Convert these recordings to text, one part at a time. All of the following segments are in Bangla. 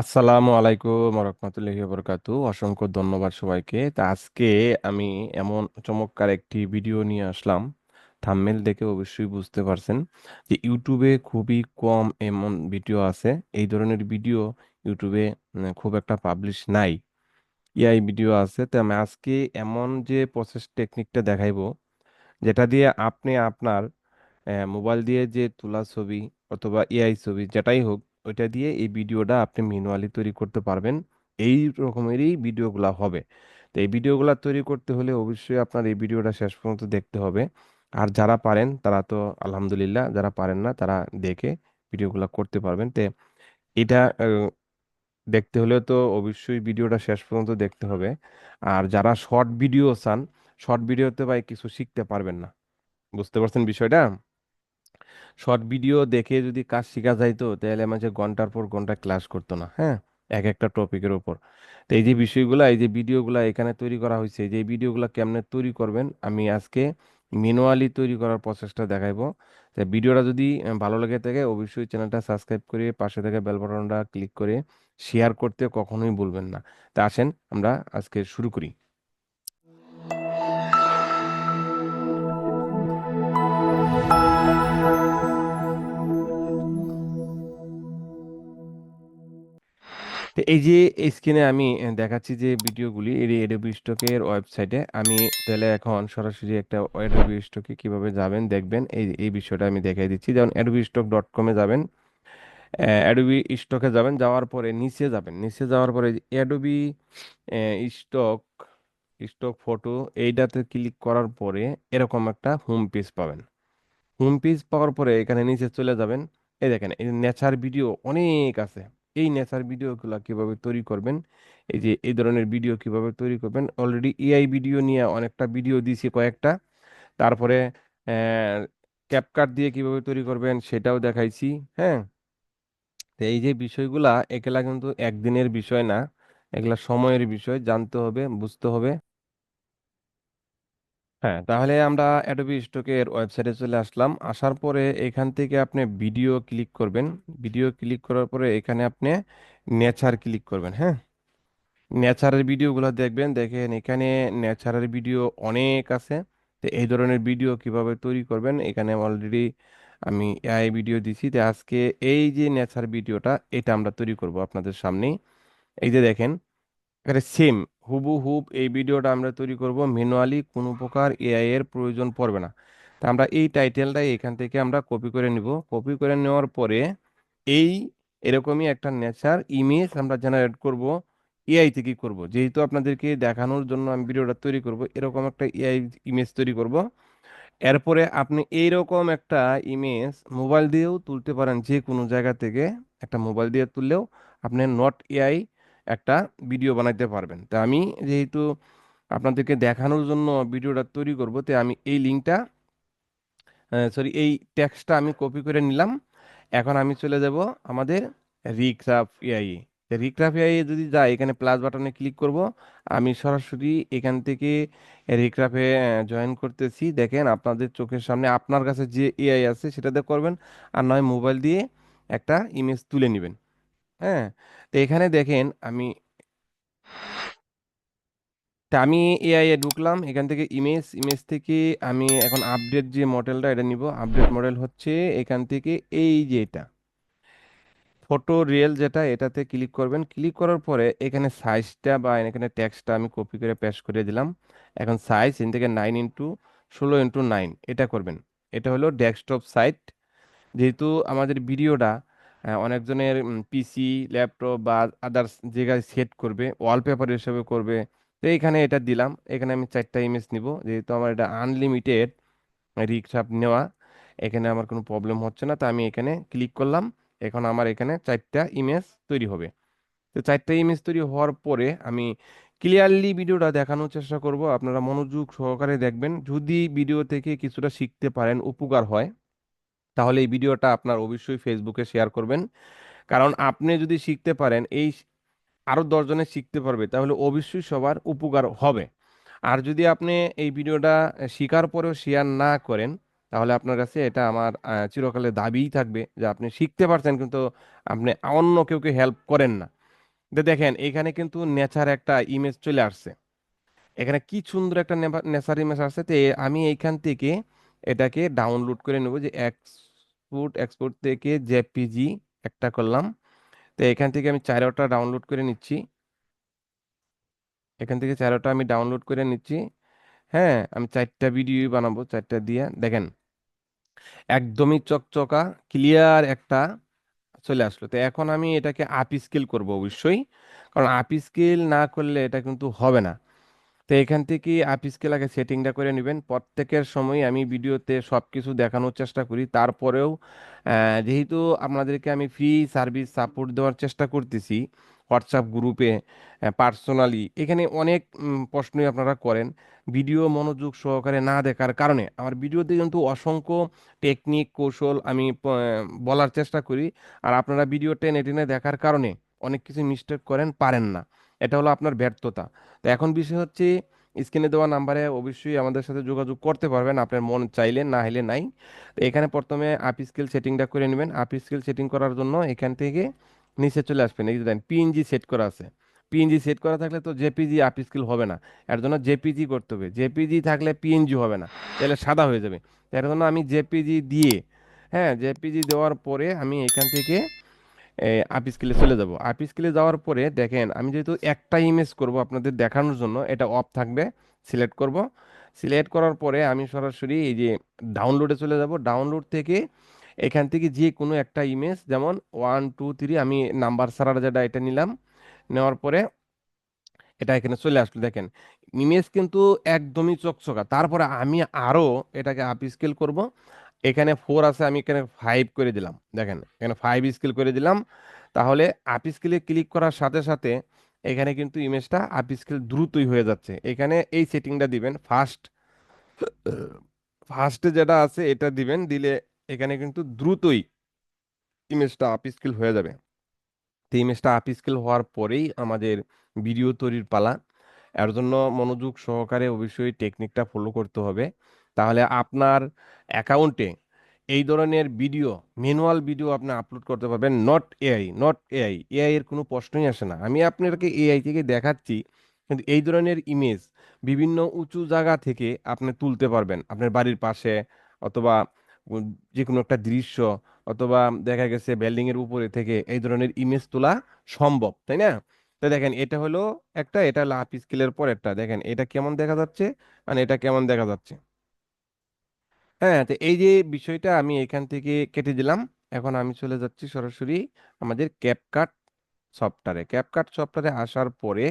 আসসালামু আলাইকুম রহমতুল্লাহি বরকাতু অসংখ্য ধন্যবাদ সবাইকে। তা আজকে আমি এমন চমৎকার একটি ভিডিও নিয়ে আসলাম। থাম্বনেল দেখে অবশ্যই বুঝতে পারছেন যে ইউটিউবে খুবই কম এমন ভিডিও আছে। এই ধরনের ভিডিও ইউটিউবে খুব একটা পাবলিশ নাই। এআই ভিডিও আছে। তো আমি আজকে এমন যে প্রসেস টেকনিকটা দেখাইবো, যেটা দিয়ে আপনি আপনার মোবাইল দিয়ে যে তোলা ছবি অথবা এআই ছবি, যেটাই হোক ওইটা দিয়ে এই ভিডিওটা আপনি ম্যানুয়ালি তৈরি করতে পারবেন। এই রকমেরই ভিডিওগুলো হবে। তো এই ভিডিওগুলো তৈরি করতে হলে অবশ্যই আপনার এই ভিডিওটা শেষ পর্যন্ত দেখতে হবে। আর যারা পারেন, তারা তো আলহামদুলিল্লাহ যারা পারেন না, তারা দেখে ভিডিওগুলো করতে পারবেন। তো এটা দেখতে হলে তো অবশ্যই ভিডিওটা শেষ পর্যন্ত দেখতে হবে। আর যারা শর্ট ভিডিও চান, শর্ট ভিডিওতে ভাই কিছু শিখতে পারবেন না। বুঝতে পারছেন বিষয়টা? শর্ট ভিডিও দেখে যদি কাজ শেখা যাইতো তাহলে মানুষে ঘণ্টার পর ঘণ্টা ক্লাস করতো না হ্যাঁ? এক একটা টপিকের উপর। তো এই যে বিষয়গুলো, এই যে ভিডিওগুলা এখানে তৈরি করা হয়েছে যে ভিডিওগুলা কেমনে তৈরি করবেন, আমি আজকে ম্যানুয়ালি তৈরি করার প্রসেসটা দেখাইবো। তো ভিডিওটা যদি ভালো লেগে থাকে, অবশ্যই চ্যানেলটা সাবস্ক্রাইব করে পাশে থেকে বেল বাটনটা ক্লিক করে শেয়ার করতে কখনোই ভুলবেন না। তা আসেন, আমরা আজকে শুরু করি। তো এই যে স্ক্রিনে আমি দেখাচ্ছি যে ভিডিওগুলি এই এডোবি স্টকের ওয়েবসাইটে, আমি তাহলে এখন সরাসরি একটা এডোবি স্টকে কীভাবে যাবেন দেখবেন। এই এই বিষয়টা আমি দেখাই দিচ্ছি। যেমন এডোবি স্টক ডট কমে যাবেন অ্যাডোবি স্টকে যাবেন, যাওয়ার পরে নিচে যাবেন। নিচে যাওয়ার পরে অ্যাডোবি স্টক স্টক ফটো এইটাতে ক্লিক করার পরে এরকম একটা হোম পেজ পাবেন। হোম পেজ পাওয়ার পরে এখানে নিচে চলে যাবেন। এই দেখেন, এই নেচার ভিডিও অনেক আছে। এই নেচার ভিডিওগুলো কীভাবে তৈরি করবেন? এই যে, এই ধরনের ভিডিও কীভাবে তৈরি করবেন? অলরেডি এআই ভিডিও নিয়ে অনেকটা ভিডিও দিয়েছি কয়েকটা। তারপরে ক্যাপকাট দিয়ে কীভাবে তৈরি করবেন সেটাও দেখাইছি হ্যাঁ? তো এই যে বিষয়গুলা, একেলা কিন্তু একদিনের বিষয় না এগুলা সময়ের বিষয়, জানতে হবে, বুঝতে হবে। হ্যাঁ তাহলে আমরা অ্যাডোবি স্টকের ওয়েবসাইটে চলে আসলাম। আসার পরে এখান থেকে আপনি ভিডিও ক্লিক করবেন। ভিডিও ক্লিক করার পরে এখানে আপনি নেচার ক্লিক করবেন হ্যাঁ? নেচারের ভিডিওগুলো দেখবেন, দেখেন এখানে নেচারের ভিডিও অনেক আছে। তো এই ধরনের ভিডিও কীভাবে তৈরি করবেন? এখানে অলরেডি আমি এআই ভিডিও দিছি। তো আজকে এই যে নেচার ভিডিওটা এটা আমরা তৈরি করব আপনাদের সামনেই। এই যে দেখেন এখানে সেম হুবু হুব এই ভিডিওটা আমরা তৈরি করব ম্যানুয়ালি কোনো প্রকার এআই এর প্রয়োজন পড়বে না। তা আমরা এই টাইটেলটাই এখান থেকে আমরা কপি করে নিব। কপি করে নেওয়ার পরে এই এরকমই একটা নেচার ইমেজ আমরা জেনারেট করব এআই থেকে করব। যেহেতু আপনাদেরকে দেখানোর জন্য আমি ভিডিওটা তৈরি করব, এরকম একটা এআই ইমেজ তৈরি করব। এরপরে আপনি এইরকম একটা ইমেজ মোবাইল দিয়েও তুলতে পারেন যে কোনো জায়গা থেকে। একটা মোবাইল দিয়ে তুললেও আপনি নট এআই একটা ভিডিও বানাইতে পারবেন। তা আমি যেহেতু আপনাদেরকে দেখানোর জন্য ভিডিওটা তৈরি করব, তো আমি এই লিঙ্কটা সরি এই টেক্সটটা আমি কপি করে নিলাম। এখন আমি চলে যাব আমাদের রিক্রাফ এআই রিক্রাফ এআই যদি যাই, এখানে প্লাস বাটনে ক্লিক করব, আমি সরাসরি এখান থেকে রিক্রাফে জয়েন করতেছি। দেখেন আপনাদের চোখের সামনে আপনার কাছে যে এআই আছে, সেটাতে করবেন। আর নয় মোবাইল দিয়ে একটা ইমেজ তুলে নেবেন। হ্যাঁ? তো এখানে দেখেন আমি তা আমি এআই এ ঢুকলাম। এখান থেকে ইমেজ ইমেজ থেকে আমি এখন আপডেট যে মডেলটা এটা নিব। আপডেট মডেল হচ্ছে এখান থেকে এই যে এটা। ফটো রিয়েল যেটা, এটাতে ক্লিক করবেন। ক্লিক করার পরে এখানে সাইজটা বা এখানে টেক্সটটা আমি কপি করে পেস্ট করে দিলাম। এখন সাইজ এখান থেকে নাইন ইন্টু ষোলো ইন্টু নাইন এটা করবেন। এটা হলো ডেস্কটপ সাইট যেহেতু আমাদের ভিডিওটা অনেকজনের পিসি ল্যাপটপ বা আদার্স জায়গায় সেট করবে ওয়ালপেপার হিসেবে করবে। তো এইখানে এটা দিলাম। এখানে আমি চারটা ইমেজ নিব। যেহেতু আমার এটা আনলিমিটেড রিক্সাপ নেওয়া, এখানে আমার কোনো প্রবলেম হচ্ছে না। তো আমি এখানে ক্লিক করলাম। এখন আমার এখানে চারটা ইমেজ তৈরি হবে। তো চারটা ইমেজ তৈরি হওয়ার পরে আমি ক্লিয়ারলি ভিডিওটা দেখানোর চেষ্টা করব। আপনারা মনোযোগ সহকারে দেখবেন। যদি ভিডিও থেকে কিছুটা শিখতে পারেন, উপকার হয়। তাহলে এই ভিডিওটা আপনার অবশ্যই ফেসবুকে শেয়ার করবেন। কারণ আপনি যদি শিখতে পারেন এই আরও দশজনে শিখতে পারবে তাহলে অবশ্যই সবার উপকার হবে। আর যদি আপনি এই ভিডিওটা শেখার পরেও শেয়ার না করেন তাহলে আপনার কাছে এটা আমার আহ, চিরকালের দাবিই থাকবে যে আপনি শিখতে পারছেন কিন্তু আপনি অন্য কেউকে হেল্প করেন না। দেখেন এখানে কিন্তু নেচার একটা ইমেজ চলে আসছে। এখানে কি সুন্দর একটা নেচার ইমেজ আসছে তো আমি এইখান থেকে এটাকে ডাউনলোড করে নেব যে এক্সপোর্ট এক্সপোর্ট থেকে জেপিজি একটা করলাম। তো এখান থেকে আমি চারোটা ডাউনলোড করে নিচ্ছি। এখান থেকে চারোটা আমি ডাউনলোড করে নিচ্ছি। হ্যাঁ আমি চারটা ভিডিও বানাবো, চারটা দিয়ে। দেখেন, একদমই চকচকা ক্লিয়ার একটা চলে আসলো। তো এখন আমি এটাকে আপ স্কেল করব অবশ্যই। কারণ আপ স্কেল না করলে এটা কিন্তু হবে না। তো এখান থেকে আপ স্কেল আগে সেটিংটা করে নেবেন। প্রত্যেকের সময় আমি ভিডিওতে সব কিছু দেখানোর চেষ্টা করি। তারপরেও যেহেতু আপনাদেরকে আমি ফ্রি সার্ভিস সাপোর্ট দেওয়ার চেষ্টা করতেছি হোয়াটসঅ্যাপ গ্রুপে পার্সোনালি এখানে অনেক প্রশ্নই আপনারা করেন। ভিডিও মনোযোগ সহকারে না দেখার কারণে আমার ভিডিওতে কিন্তু অসংখ্য টেকনিক কৌশল আমি বলার চেষ্টা করি। আর আপনারা ভিডিও টেনে টেনে দেখার কারণে অনেক কিছু মিস্টেক করেন, পারেন না। এটা হলো আপনার ব্যর্থতা। তো এখন বিষয় হচ্ছে স্ক্রিনে দেওয়া নাম্বারে অবশ্যই আমাদের সাথে যোগাযোগ করতে পারবেন। আপনার মন চাইলে, না হলে নাই। তো এখানে প্রথমে আপ স্কেল সেটিংটা করে নেবেন। আপ স্কেল সেটিং করার জন্য এখান থেকে নিচে চলে আসবেন। এই যে দেখেন পিএনজি সেট করা আছে। পিএনজি সেট করা থাকলে তো জেপিজি আপ স্কেল হবে না। এর জন্য জেপিজি করতে হবে। জেপিজি থাকলে পিএনজি হবে না। তাহলে সাদা হয়ে যাবে। এর জন্য আমি জেপিজি দিয়ে হ্যাঁ জেপিজি দেওয়ার পরে আমি এখান থেকে আপ স্কেলে চলে যাব। আপ স্কেলে যাওয়ার পরে দেখেন, আমি যেহেতু একটা ইমেজ করব আপনাদের দেখানোর জন্য, এটা অফ থাকবে সিলেক্ট করব। সিলেক্ট করার পরে আমি সরাসরি এই যে ডাউনলোডে চলে যাব। ডাউনলোড থেকে এখান থেকে যে কোনো একটা ইমেজ যেমন ওয়ান টু থ্রি আমি নাম্বার সারার যেটা এটা নিলাম, নেওয়ার পরে এটা এখানে চলে আসলো। দেখেন ইমেজ কিন্তু একদমই চকচকা। তারপরে আমি আরও এটাকে আপ স্কেল করব। এখানে ফোর আছে, আমি এখানে ফাইভ করে দিলাম। দেখেন, এখানে ফাইভ স্কেল করে দিলাম। তাহলে আপ স্কেলে ক্লিক করার সাথে সাথে এখানে কিন্তু ইমেজটা আপ স্কেল দ্রুতই হয়ে যাচ্ছে। এখানে এই সেটিংটা দিবেন ফার্স্ট ফার্স্টে যেটা আছে এটা দিবেন, দিলে এখানে কিন্তু দ্রুতই ইমেজটা আপ স্কেল হয়ে যাবে। তো ইমেজটা আপ স্কেল হওয়ার পরেই আমাদের ভিডিও তৈরির পালা। এর জন্য মনোযোগ সহকারে অবশ্যই টেকনিকটা ফলো করতে হবে। তাহলে আপনার অ্যাকাউন্টে এই ধরনের ভিডিও, ম্যানুয়াল ভিডিও আপনি আপলোড করতে পারবেন, not AI not AI. AI এর কোনো প্রশ্নই আসে না। আমি আপনাকে এআই থেকে দেখাচ্ছি, কিন্তু এই ধরনের ইমেজ বিভিন্ন উঁচু জায়গা থেকে আপনি তুলতে পারবেন। আপনার বাড়ির পাশে অথবা যে কোনো একটা দৃশ্য অথবা দেখা গেছে বিল্ডিং এর উপরে থেকে এই ধরনের ইমেজ তোলা সম্ভব, তাই না? তো দেখেন, এটা হলো একটা, এটা আপ স্কেলের পর একটা। দেখেন, এটা কেমন দেখা যাচ্ছে? আর এটা কেমন দেখা যাচ্ছে? হ্যাঁ তো এই যে বিষয়টা আমি এখান থেকে কেটে দিলাম। এখন আমি চলে যাচ্ছি সরাসরি আমাদের ক্যাপকাট সফটওয়্যারে ক্যাপকাট সফটওয়্যারে আসার পরে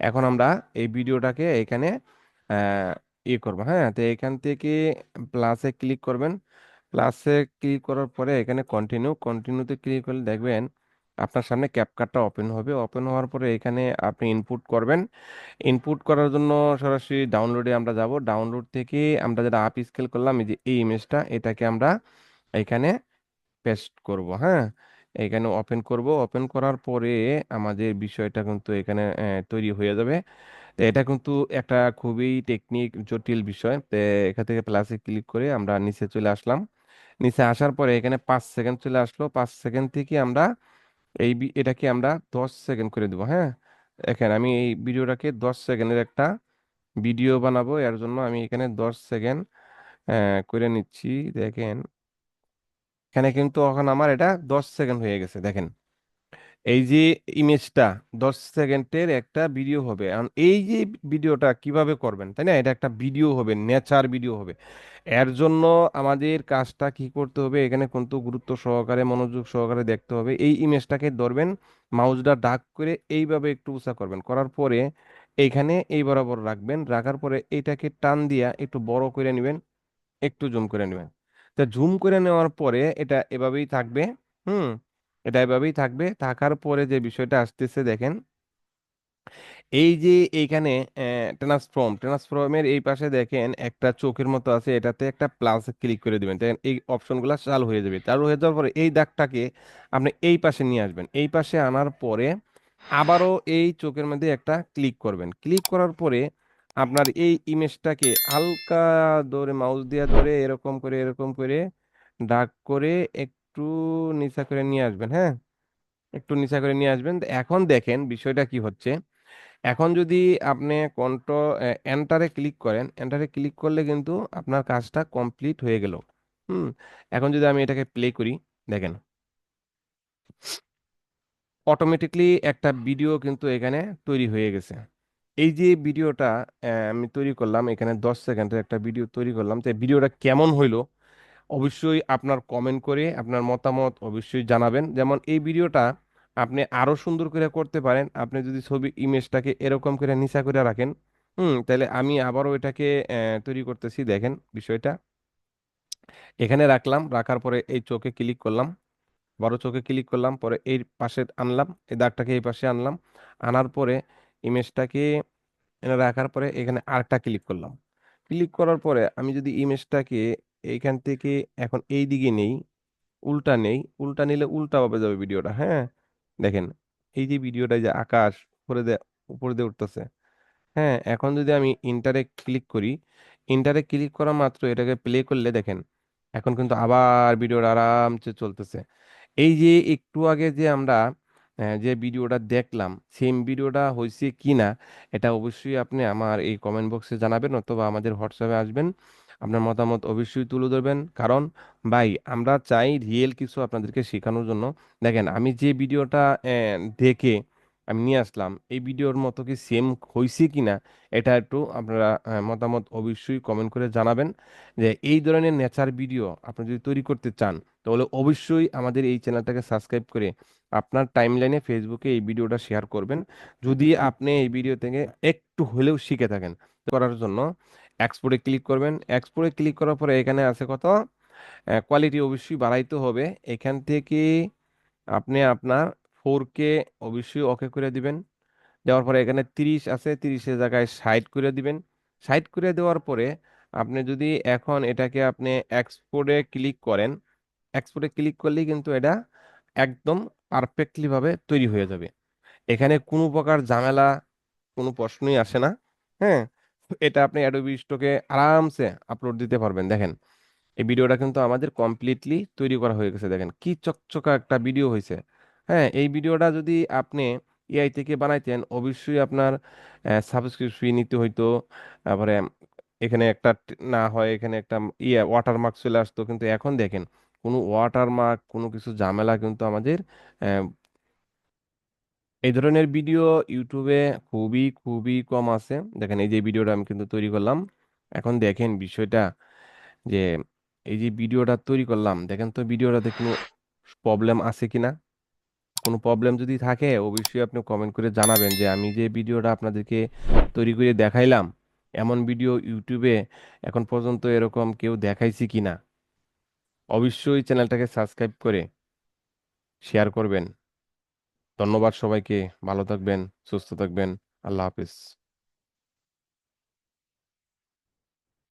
এখন আমরা এই ভিডিওটাকে এখানে ইয়ে করব। হ্যাঁ তো এখান থেকে প্লাসে ক্লিক করবেন। প্লাসে ক্লিক করার পরে এখানে কন্টিনিউ কন্টিনিউতে ক্লিক করলে দেখবেন আপনার সামনে ক্যাপকাটটা ওপেন হবে। ওপেন হওয়ার পরে এখানে আপনি ইনপুট করবেন। ইনপুট করার জন্য সরাসরি ডাউনলোডে আমরা যাব। ডাউনলোড থেকে আমরা যেটা আপ স্কেল করলাম, এই যে এই ইমেজটা এটাকে আমরা এখানে পেস্ট করব হ্যাঁ? এখানে ওপেন করব। ওপেন করার পরে আমাদের বিষয়টা কিন্তু এখানে তৈরি হয়ে যাবে। এটা কিন্তু একটা খুবই টেকনিক জটিল বিষয়। তো এখান থেকে প্লাসে ক্লিক করে আমরা নিচে চলে আসলাম। নিচে আসার পরে এখানে পাঁচ সেকেন্ড চলে আসলো। পাঁচ সেকেন্ড থেকে আমরা এই এটাকে আমরা দশ সেকেন্ড করে দেবো হ্যাঁ? এখানে আমি এই ভিডিওটাকে দশ সেকেন্ডের একটা ভিডিও বানাবো, এর জন্য আমি এখানে দশ সেকেন্ড করে নিচ্ছি, দেখেন। এখানে কিন্তু এখন আমার এটা দশ সেকেন্ড হয়ে গেছে, দেখেন। এই যে ইমেজটা দশ সেকেন্ডের একটা ভিডিও হবে। এখন এই যে ভিডিওটা কীভাবে করবেন, তাই না? এটা একটা ভিডিও হবে নেচার ভিডিও হবে। এর জন্য আমাদের কাজটা কি করতে হবে? এখানে কিন্তু গুরুত্ব সহকারে, মনোযোগ সহকারে দেখতে হবে। এই ইমেজটাকে ধরবেন মাউসটা ডাক করে এইভাবে একটু উঁচা করবেন। করার পরে এইখানে এই বরাবর রাখবেন। রাখার পরে এইটাকে টান দিয়া একটু বড় করে নেবেন, একটু জুম করে নেবেন। তা জুম করে নেওয়ার পরে এটা এভাবেই থাকবে, হুম? এটা এভাবেই থাকবে। থাকার পরে যে বিষয়টা আসতেছে দেখেন, এই যে এইখানে ট্রান্সফর্ম ট্রান্সফর্মের এই পাশে দেখেন একটা চোখের মতো আছে, এটাতে একটা প্লাস ক্লিক করে দিবেন। দেখেন এই অপশনগুলো চালু হয়ে যাবে। চালু হয়ে যাওয়ার পরে এই দাগটাকে আপনি এই পাশে নিয়ে আসবেন। এই পাশে আনার পরে আবারও এই চোখের মধ্যে একটা ক্লিক করবেন। ক্লিক করার পরে আপনার এই ইমেজটাকে হালকা ধরে মাউস দিয়ে ধরে এরকম করে এরকম করে ডাক করে একটু নিচা করে নিয়ে আসবেন হ্যাঁ? একটু নিচে করে নিয়ে আসবেন। এখন দেখেন বিষয়টা কি হচ্ছে। এখন যদি আপনি কন্ট্রোল এন্টারে ক্লিক করেন এন্টারে ক্লিক করলে কিন্তু আপনার কাজটা কমপ্লিট হয়ে গেল। হুম? এখন যদি আমি এটাকে প্লে করি, দেখেন। অটোমেটিকলি একটা ভিডিও কিন্তু এখানে তৈরি হয়ে গেছে। এই যে ভিডিওটা আমি তৈরি করলাম, এখানে দশ সেকেন্ডের একটা ভিডিও তৈরি করলাম। তো ভিডিওটা কেমন হইল? অবশ্যই আপনার কমেন্ট করে আপনার মতামত অবশ্যই জানাবেন। যেমন এই ভিডিওটা আপনি আরও সুন্দর করে করতে পারেন। আপনি যদি ছবি, ইমেজটাকে এরকম করে নিচা করে রাখেন, হুম, তাহলে আমি আবারও এটাকে তৈরি করতেছি। দেখেন বিষয়টা। এখানে রাখলাম, রাখার পরে এই চোখে ক্লিক করলাম। বড় চোখে ক্লিক করলাম, পরে এই পাশে আনলাম, এই দাগটাকে এই পাশে আনলাম। আনার পরে ইমেজটাকে এনে রাখার পরে এখানে আরেকটা ক্লিক করলাম। ক্লিক করার পরে আমি যদি ইমেজটাকে এইখান থেকে এখন এই দিকে নেই, উল্টা নেই, উল্টা নিলে উল্টা ভাবে যাবে ভিডিওটা হ্যাঁ? দেখেন, এই যে ভিডিওটা যে আকাশ উপরে দিয়ে উপরে দিয়ে উঠতেছে হ্যাঁ? এখন যদি আমি ইন্টারে ক্লিক করি ইন্টারে ক্লিক করা মাত্র এটাকে প্লে করলে দেখেন, এখন কিন্তু আবার ভিডিওটা আরামসে চলতেছে। এই যে একটু আগে যে আমরা যে ভিডিওটা দেখলাম সেম ভিডিওটা হয়েছে কি না, এটা অবশ্যই আপনি আমার এই কমেন্ট বক্সে জানাবেন অথবা আমাদের হোয়াটসঅ্যাপে আসবেন। আপনার মতামত অবশ্যই তুলে ধরবেন। কারণ ভাই, আমরা চাই রিয়েল কিছু আপনাদেরকে শেখানোর জন্য। দেখেন, আমি যে ভিডিওটা দেখে আমি নিয়ে আসলাম। এই ভিডিওর মতো কি সেম হয়েছে কিনা এটা একটু আপনারা মতামত অবশ্যই কমেন্ট করে জানাবেন যে এই ধরনের নেচার ভিডিও আপনি যদি তৈরি করতে চান, তাহলে অবশ্যই আমাদের এই চ্যানেলটাকে সাবস্ক্রাইব করে আপনার টাইমলাইনে ফেসবুকে এই ভিডিওটা শেয়ার করবেন। যদি আপনি এই ভিডিও থেকে একটু হলেও শিখে থাকেন করার জন্য এক্সপোর্টে ক্লিক করবেন। এক্সপোর্টে ক্লিক করার পরে এখানে আছে কত? কোয়ালিটি অবশ্যই বাড়াইতে হবে। এখান থেকে আপনি আপনার ফোর কে অবশ্যই ওকে করে দিবেন। দেওয়ার পরে এখানে তিরিশ আছে, তিরিশের জায়গায় ষাট করে দিবেন। ষাট করে দেওয়ার পরে আপনি যদি এখন এটাকে আপনি এক্সপোর্টে ক্লিক করেন এক্সপোর্টে ক্লিক করলেই কিন্তু এটা একদম পারফেক্টলিভাবে তৈরি হয়ে যাবে। এখানে কোনো প্রকার ঝামেলা, কোনো প্রশ্নই আসে না হ্যাঁ? এটা আপনি অ্যাডোবি স্টকে আরামসে আপলোড দিতে পারবেন। দেখেন, এই ভিডিওটা কিন্তু আমাদের কমপ্লিটলি তৈরি করা হয়ে গেছে। দেখেন, কি চকচকা একটা ভিডিও হয়েছে। হ্যাঁ এই ভিডিওটা যদি আপনি এআই থেকে বানাইতেন, অবশ্যই আপনার সাবস্ক্রিপশন নিতে হইতো। তারপরে এখানে একটা না হয় এখানে একটা ইয়ে ওয়াটারমার্ক চলে আসতো। কিন্তু এখন দেখেন, কোনো ওয়াটারমার্ক কোনো কিছু ঝামেলা কিন্তু আমাদের এই ধরনের ভিডিও ইউটিউবে খুবই খুবই কম আছে। দেখেন, এই যে ভিডিওটা আমি কিন্তু তৈরি করলাম। এখন দেখেন বিষয়টা যে, এই যে ভিডিওটা তৈরি করলাম, দেখেন তো ভিডিওটাতে কোনো প্রবলেম আছে কিনা? কোনো প্রবলেম যদি থাকে, অবশ্যই আপনি কমেন্ট করে জানাবেন যে আমি যে ভিডিওটা আপনাদেরকে তৈরি করে দেখাইলাম, এমন ভিডিও ইউটিউবে এখন পর্যন্ত এরকম কেউ দেখাইছি কি না অবশ্যই চ্যানেলটাকে সাবস্ক্রাইব করে শেয়ার করবেন। ধন্যবাদ সবাইকে, ভালো থাকবেন, সুস্থ থাকবেন, আল্লাহ হাফিজ।